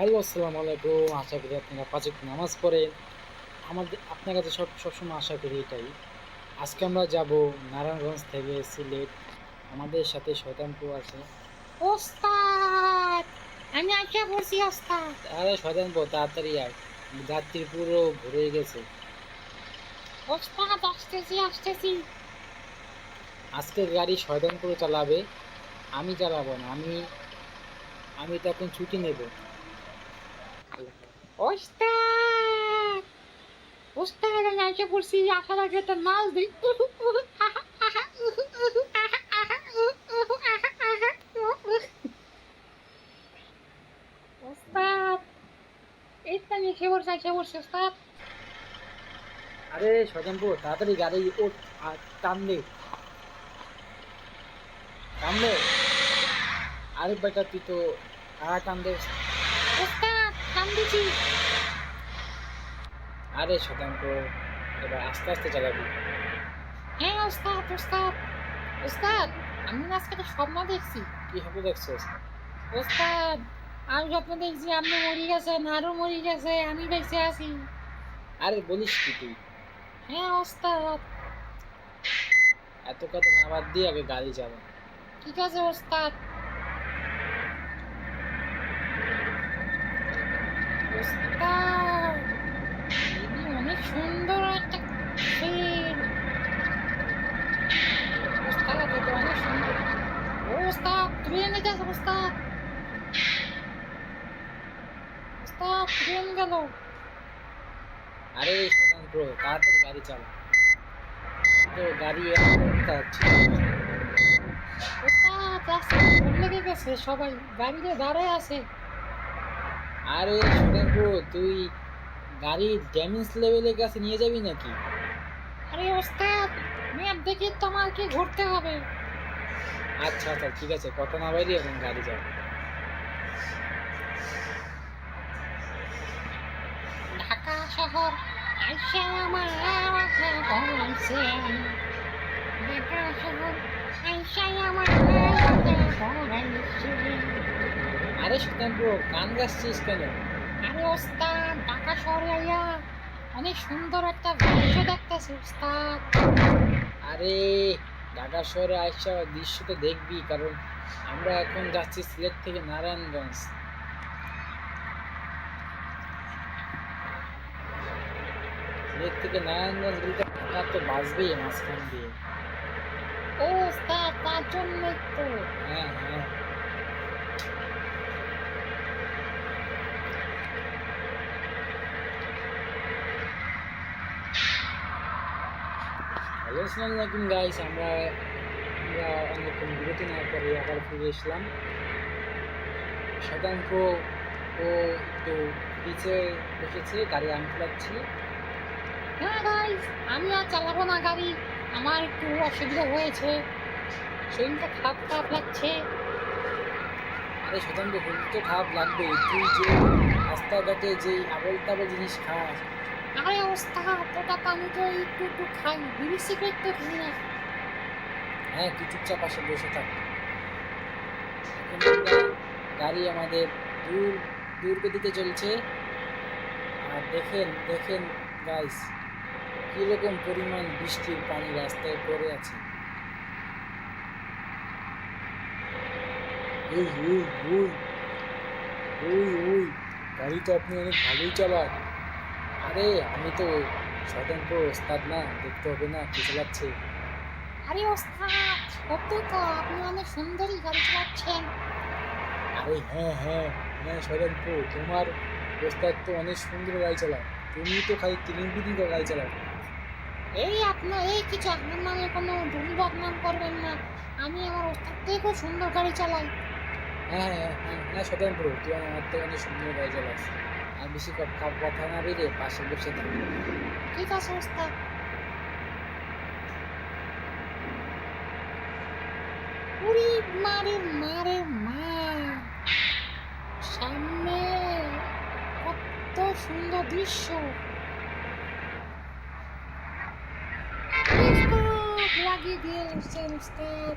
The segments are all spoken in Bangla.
হ্যালো আসসালামু আলাইকুম। আশা করি আপনারা পাঁচক নামাজ পড়েন। আমাদের আপনার কাছে সব সবসময় আশা করি এটাই। আজকে আমরা যাব নারায়ণগঞ্জ থেকে সিলেট। আমাদের সাথে শয়তানপুর আছে। ওস্তাদ! আমি আইসা বলছি ওস্তাদ। আরে শয়তানপুর তাড়াতাড়ি আয়। যাত্রী পুরো ভরে গেছে। ওস্তাদ আসতেছি আসতেছি। আজকের গাড়ি শয়তানপুর চালাবে। আমি চালাবো না আমি আমি তো এখন ছুটি নেব। ওস্তাদ ওস্তাদ আমি আইসা বলছি আসার আগে তো নাচ দিই ওস্তাদ এই তো আমি এসে বলছি আইসা বলছি ওস্তাদ আরে শয়তানপুর তাড়াতাড়ি গাড়ি ওঠ আর টান দে টান দে আরে বেটা তুই তো আর টান দে ওস্তাদ আরে শতাংশ এবার আস্তে আস্তে চালাবি। হ্যাঁ ওস্তাদ ওস্তাদ। ওস্তাদ আমি আজকে একটা স্বপ্ন দেখছি। কি হবে দেখছিস? ওস্তাদ আমি স্বপ্ন দেখছি আপনি মরে গেছেন আরও মরে গেছে আমি বেঁচে আছি আরে বলিস কি তুই? হ্যাঁ ওস্তাদ। এত কথা না বাদ দিয়ে আগে গাড়ি চালা। ঠিক আছে ওস্তাদ এটি অনেক সুন্দর একটা খেল ওস্তাদ এটা অনেক সুন্দর ও ওস্তাদ ট্রেন গেছে ওস্তাদ ওস্তাদ গেল আরে শতাংশ তাড়াতাড়ি গাড়ি চালা। তো গাড়ি লেগে গেছে সবাই গাড়িতে দাঁড়ায় আছে। আরে শতাংশ তুই গাড়ি ড্যামেজ লেভেলের কাছে নিয়ে যাবি নাকি? আরে ওস্তাদ ম্যাপ দেখে তো আমাকে ঘুরতে হবে। আচ্ছা আচ্ছা ঠিক আছে কথা না বাইরে এখন গাড়ি চালা ঢাকা শহর আমার ঢাকা শহর আরে শতাংশ গান গাচ্ছিস কেন? আরে ওস্তাদ ঢাকা শহরে আইয়া অনেক সুন্দর একটা দৃশ্য দেখতেছি ওস্তাদ। আরে ঢাকা শহরে আইসা দৃশ্য তো দেখবি কারণ আমরা এখন যাচ্ছি সিলেট থেকে নারায়ণগঞ্জ। সিলেট থেকে নারায়ণগঞ্জ গেলে টাকা তো বাঁচবেই মাঝখান দিয়ে। ও ওস্তাদ তার জন্যই তো। হ্যাঁ হ্যাঁ। হ্যালো আসসালামু আলাইকুম গাইস আমরা আমরা অনেকক্ষণ বিরতি নেওয়ার পরে আবার ফিরে এসলাম। শতাংশ ও একটু পিছে বসেছে গাড়ি আমি চালাচ্ছি হ্যাঁ গাইস আমি আর চালাবো না গাড়ি। আমার একটু অসুবিধা হয়েছে। শরীরটা খারাপ খারাপ লাগছে। আরে শতাংশ শরীর তো খারাপ লাগবে। তুই যে রাস্তাঘাটে যে আবল তাবল জিনিস খাস। আরে অবস্থা ওটা তো আমি তো একটু একটু খাই। বিড়ি সিগারেট তো খাই না। হ্যাঁ তুই চুপচাপ পাশে বসে থাক। গাড়ি আমাদের দূর দূর গতিতে চলছে। আর দেখেন দেখেন গাইস কীরকম পরিমাণ বৃষ্টির পানি রাস্তায় পড়ে আছে? ওই ওই ওই ওই ওই গাড়ি তো আপনি অনেক ভালোই চালান। আরে আমি তো স্বতন্ত্র ওস্তাদ না দেখতে হবে না কি চালাচ্ছে। আরে ওস্তাদ সত্যি তো আপনি অনেক সুন্দরই গাড়ি চালাচ্ছেন। আরে হ্যাঁ হ্যাঁ হ্যাঁ স্বতন্ত্র। তোমার ওস্তাদ তো অনেক সুন্দর গাড়ি চালায়। তুমি তো খালি তিরিং বিদিং গাড়ি চালাও। এই আপনার এই কিছু আপনার নামে কোনো ভুল বদনাম করবেন না। আমি আমার ওস্তাদ থেকে খুব সুন্দর গাড়ি চালাই। হ্যাঁ হ্যাঁ হ্যাঁ হ্যাঁ শরণপুর তুই আমার থেকে অনেক সুন্দর গাড়ি চালাস। আর বেশি কথা না বেরিয়ে পাশে বসে থাক ঠিক আছে ওস্তাদ। উড়ি মারে মারে মা। সামনে কত সুন্দর দৃশ্য। লাগিয়ে দিয়েছেন উস্তাদ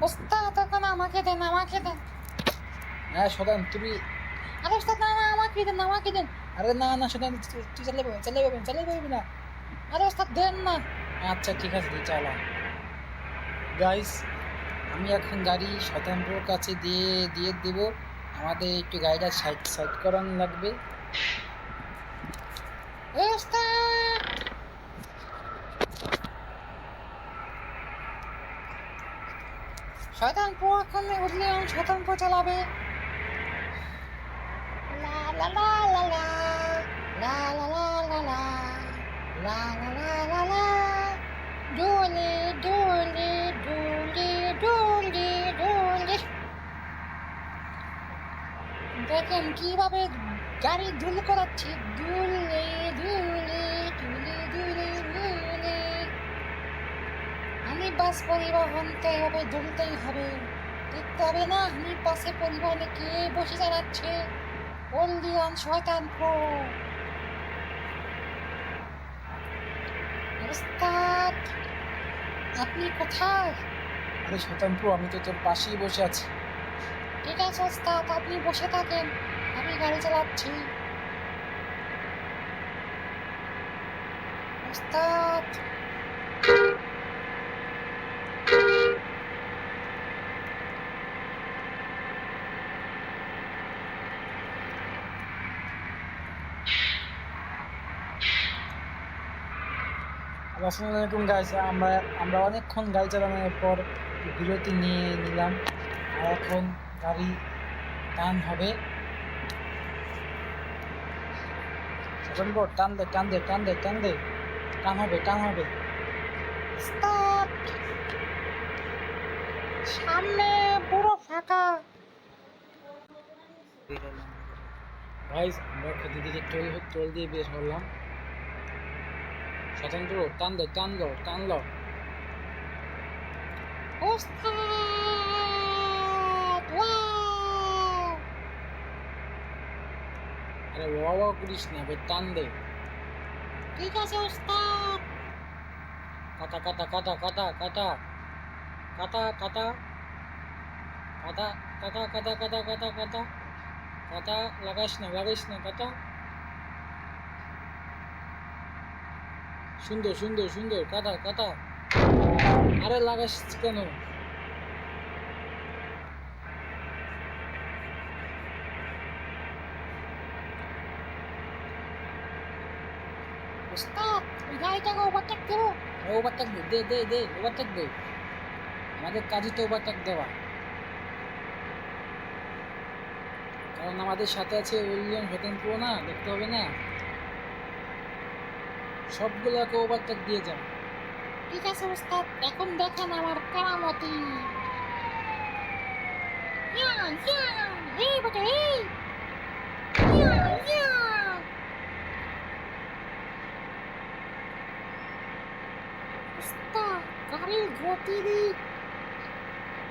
ওস্তাদ এখন আমাকে দেন আমাকে দেন হ্যাঁ শতান তুমি আরে ওস্তাদ না না আমাকে দেন আমাকে দেন আরে না না শতান তুই- তুই চালিয়ে পাবি চালিয়ে পাবি চালিয়ে পাবি না আরে ওস্তাদ দেন না আচ্ছা ঠিক আছে তুই চালা গাইস আমি এখন গাড়ি শতানপুর কাছে দিয়ে দিয়ে দেব আমাদের একটু গাড়িটা সাইড সাইড করানো লাগবে এ ওস্তাদ শয়তানপুর এখন উঠলে শয়তানপুর চালাবে লা লা লা লা লা লা লা লা লা লা লা লা লা লা লা দেখেন কীভাবে গাড়ি দুল করাচ্ছি। দুলে দুলে দুলে দুলে দুলে আমি বাস পরিবহনতে হবে দুলতেই হবে। দেখতে হবে না, আমি বাসে পরিবহনে কে বসে চালাচ্ছে? ওল্ডিয়ান শয়তান প্রো। আপনি কোথায়? আরে শতানপুর আমি তো তোর পাশেই বসে আছি। ঠিক আছে ওস্তাদ আপনি বসে থাকেন। আমি গাড়ি চালাচ্ছি। ওস্তাদ। আসসালামু আলাইকুম গাইস আমরা আমরা অনেকক্ষণ গাড়ি চালানোর পর বিরতি নিয়ে নিলাম। আর এখন গাড়ি টান হবে। টান দে টান দে টান দে টান দে। টান হবে টান হবে। সামনে, পুরো ফাঁকা। গাইস আমরা ক্ষতি দিকে টোল টোল দিয়ে বের হলাম। স্বতন্ত্র টান দে, টান লো টান ওস্তাদ আরে ওয়া করিস না বে টান দে ঠিক আছে ওস্তাদ কাটা কাটা কাটা কাটা কাটা কাটা কাটা কাটা কাটা কাটা কাটা কাটা কাটা কাটা লাগাইস না লাগাইস না কাটা সুন্দর সুন্দর সুন্দর কাটা কাটা আরে লাগাইস কেন ওস্তাদ ওই গাড়িটাকে ওভারটেক দেবো ওভারটেক দে দে দে ওভারটেক দে। আমাদের কাজই তো ওভারটেক দেওয়া। কারণ আমাদের সাথে আছে উইলিয়াম স্বতন্ত্র না দেখতে হবে না। সবগুলোকে ওভারটেক দিয়ে যান ঠিক আছে ওস্তাদ। এখন দেখেন আমার কারামতি। এই বেটা এই! গাড়ির গতি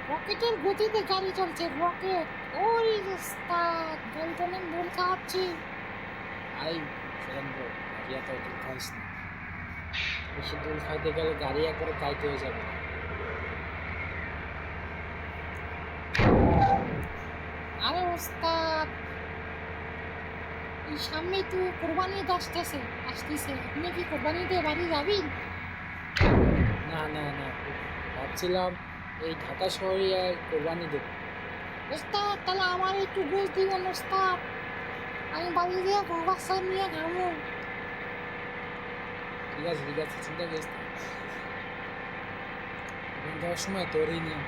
রকেটের গতিতে গাড়ি চলছে রকেট। ওই গাড়িটা অনেক দূর খাওয়াচ্ছি। আই স্বতন্ত্র গাড়ি এত দূর খাইস না। বেশি দূর খাইতে গেলে গাড়ি একবারে কাইতে হয়ে যাবে। আরে ওস্তাদ এই সামনে তো কোরবানি আসতেছে আসতেছে। আপনি কি কোরবানি দিয়ে বাড়ি যাবেন? না ভাবছিলাম এই ঢাকা শহরে কোরবানি দেবো। ওস্তাদ তাহলে আমার একটু বুঝ দিবেন ওস্তাদ। আমি বাড়ি দিয়ে বাচ্চা নিয়ে খাব। ঠিক আছে ঠিক আছে চিন্তা করিস যাওয়ার সময় তোরই নিয়ে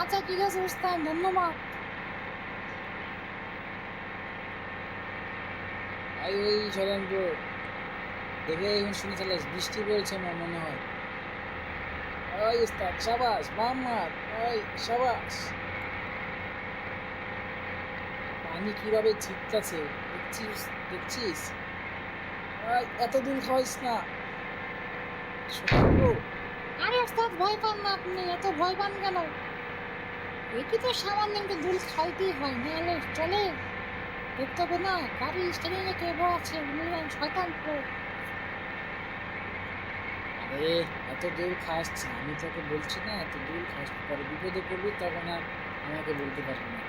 আচ্ছা ঠিক আছে ওস্তাদ ধন্যবাদ। আই ওই স্বতন্ত্র দেখে এখন শুনে চালাস বৃষ্টি পড়ছে আমার মনে হয়। ওই উস্তাদ সাবাস মোহাম্মদ ওই সাবাস পানি কীভাবে ছিটকাছে দেখছিস দেখছিস ওই এত দূর খাওয়াইস না আরে ওস্তাদ ভয় পান না আপনি এত ভয় পান কেন এটি তো সামান্য একটু দুল খাইতেই হয় নাহলে চলে দেখতে হবে না গাড়ি স্টেরিংয়ে কে আছে শয়তান আরে এত দূর খাস আমি তোকে বলছি না এত দূর খাস পরে বিপদে পড়বি তখন আর আমাকে বলতে পারবি না।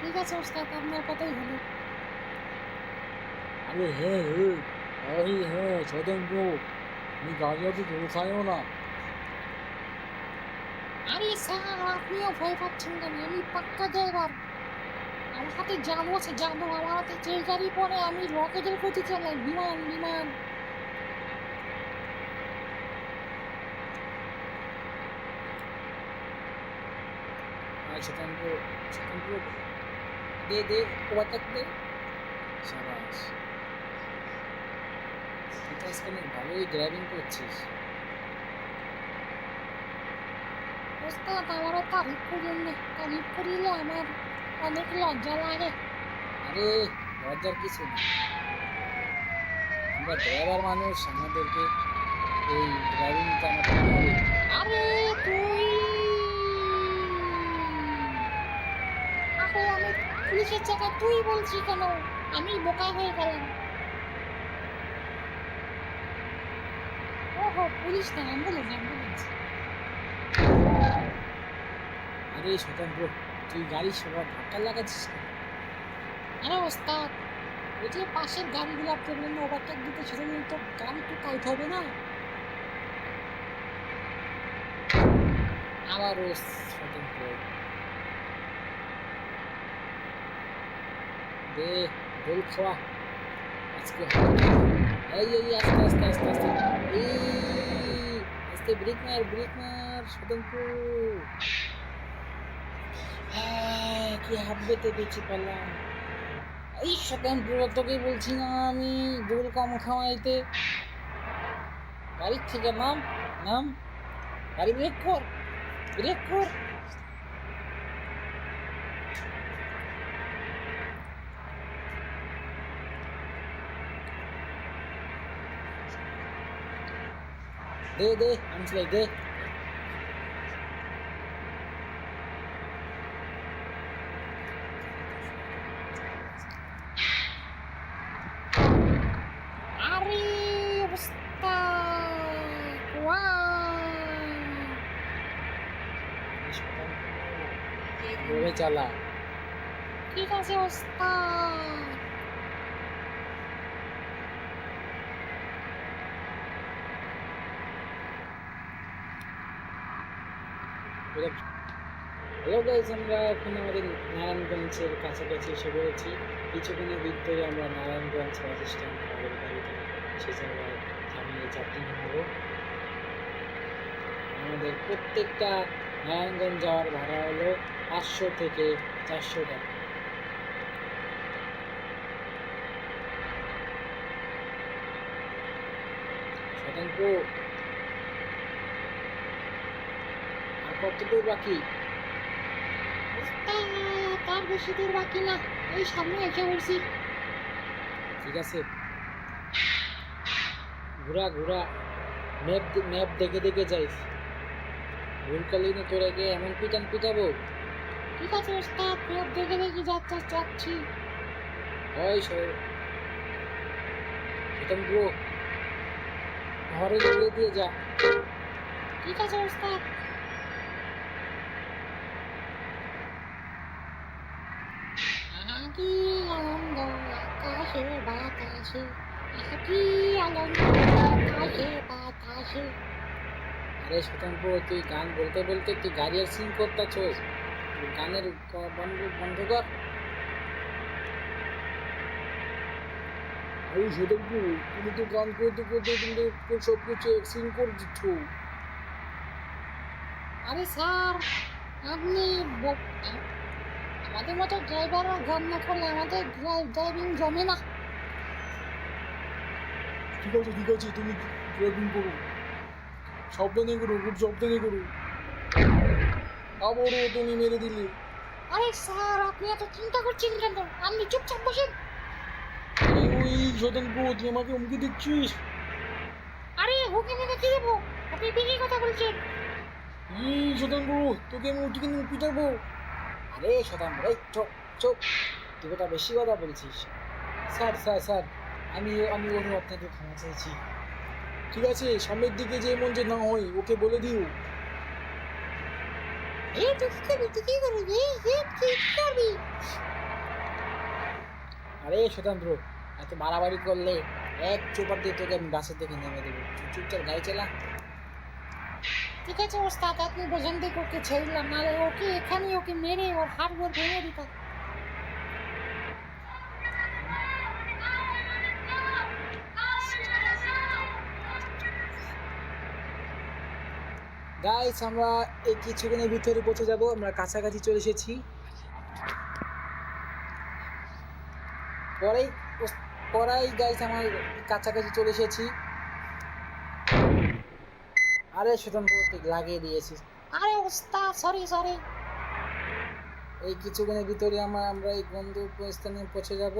ঠিক আছে ওস্তাদ আপনার কথাই হলো। আরে হ্যাঁ হ্যাঁ আরে হ্যাঁ সদন ব্রো তুমি গাড়ি অত জোর খাইও না। আরে স্যার আপনিও ভয় পাচ্ছেন কেন? আমি পাক্কা ড্রাইভার। আমার হাতে জানো আছে জানো আমার হাতে যে গাড়ি পরে আমি রকেটের গতি চালাই। বিমান বিমান। আর শতাঙ্ক শতাঙ্ক দে দে ওভারটেক দে সাবাস। তুই তো আজকাল ভালোই ড্রাইভিং করছিস। ওস্তাদ আমারও তারিফ করুন না তারিফ করিলে আমার অনেক লজ্জা লাগে। আরে লজ্জার কিছু না আমরা ড্রাইভার মানুষ আমাদেরকে এই ড্রাইভিংটা আমাদের হবে। আরে তুই আরে আমি পুলিশের চাকা তুই বলছি কেন? আমি বোকা হয়ে গেলাম। ওহো পুলিশ না অ্যাম্বুলেন্স অ্যাম্বুলেন্স আরে শতাঙ্ক তুই গাড়ি সবার ধাক্কা লাগাচ্ছিস কেন? আরে ওস্তাদ ওই যে পাশের গাড়িগুলো প্রবলেম ওভারটেক দিতে সেটা তো গাড়ি টাইট হবে না। আবারও স্বতন্ত্র দে দোল খাওয়া। আজকে এই এই আস্তে আস্তে আস্তে আস্তে। এই, আস্তে, ব্রেক মার ব্রেক মার স্বতন্ত্র হ্যাঁ কি হাববেতে পেয়েছি পেলাম। এই স্বতন্ত্র তোকে বলছি না আমি দোল কম খাওয়াইতে। গাড়ির থেকে নাম নাম। গাড়ি ব্রেক কর ব্রেক কর। দে দে আমি চালাই দে আরে ওস্তাদ ওয়াও এভাবে চালা ঠিক আছে ওস্তাদ হ্যালো গাইজ আমরা এখন আমাদের নারায়ণগঞ্জের কাছাকাছি এসে পড়েছি। কিছুক্ষণের ভিতরে আমরা নারায়ণগঞ্জ বাস স্ট্যান্ড আমাদের গাড়িটা সে জায়গায় থামিয়ে যাত্রী নামাবো আমাদের প্রত্যেকটা নারায়ণগঞ্জ যাওয়ার ভাড়া হলো পাঁচশো থেকে চারশো টাকা। শতাঙ্ক কতটুকু বাকি? তার বেশি দূর বাকি না এই সামনে এসে বলছি ঠিক আছে। ঘোরা ঘোরা। ম্যাপ ম্যাপ দেখে দেখে যাইস। ভুল করলি না তোর আগে এমন পিটান পিটাবো? ঠিক আছে ওস্তাদ ফের দেখে দেখে যাচ্ছে যাচ্ছি। হয় সব সেতম ব্রো ঘরে গিয়ে দিয়ে যা। ঠিক আছে ওস্তাদ। আনন্দ আকাশে বাতাসে আনন্দ আকাশে বাতাসে আরে শতাঙ্ক তুই গান বলতে বলতে তুই গাড়ি আর সিং করতেছস গানের বন্ধ বন্ধ কর। আরে তুমি তো গান করতে করতে কিন্তু সব কিছু এক্সিং করে দিচ্ছ। আরে স্যার আপনি আমাদের মতো ড্রাইভাররা গান না করলে আমাদের ড্রাইভিং জমে না। ঠিক আছে ঠিক আছে তুমি ড্রাইভিং করো। সাবধানে করো খুব সাবধানে করো। আবারও তুমি মেরে দিলে। আরে স্যার আপনি এত চিন্তা করছেন কেন? আপনি চুপচাপ বসেন। ওই ব্রো তুই আমাকে হুমকি দিচ্ছিস? আরে ওকে নিয়ে কি দেবো? আপনি বেশি কথা বলছেন। এই ব্রো তোকে আমি উঠে কিন্তু পিটাবো। আরে শতাঙ্ক এই চোখ চুপ। তুই কথা বেশি কথা বলছিস। স্যার স্যার স্যার আমি আমি ওর আপনাকে ক্ষমা চাইছি ঠিক আছে সামনের দিকে যে মন যে না হয় ওকে বলে দিও। এই তুই কি করবি তুই কি করবি? এই কি করবি আরে স্বতন্ত্র এত বাড়াবাড়ি করলে এক চোপার দিয়ে তোকে আমি বাসের থেকে নেমে দেবো। চুপ- চুপচাপ গাড়ি চালা। ঠিক আছে ওস্তাদ আপনি বোঝেন দেখে ওকে ছেড়লাম, নাহলে ওকে এখানে ওকে মেরে, ওর হাড় গোড় ভেঙে দিতাম গাইস আমরা এই কিছুক্ষণের ভিতরে পৌঁছে যাব। আমরা কাছাকাছি চলে এসেছি। পরেই পরেই গাইস আমার কাছাকাছি চলে এসেছি। আরে স্বতন্ত্র ঠিক লাগিয়ে দিয়েছি। আরে ওস্তাদ সরি সরি এই কিছুক্ষণের ভিতরে আমরা আমরা এই গন্তব্যস্থানে পৌঁছে যাব।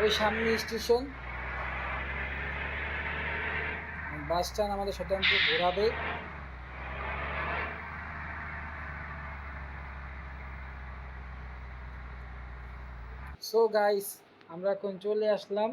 ওই সামনে স্টেশন। বাস স্ট্যান্ড আমাদের স্বতন্ত্র ঘোরাবে। সো গাইস আমরা এখন চলে আসলাম।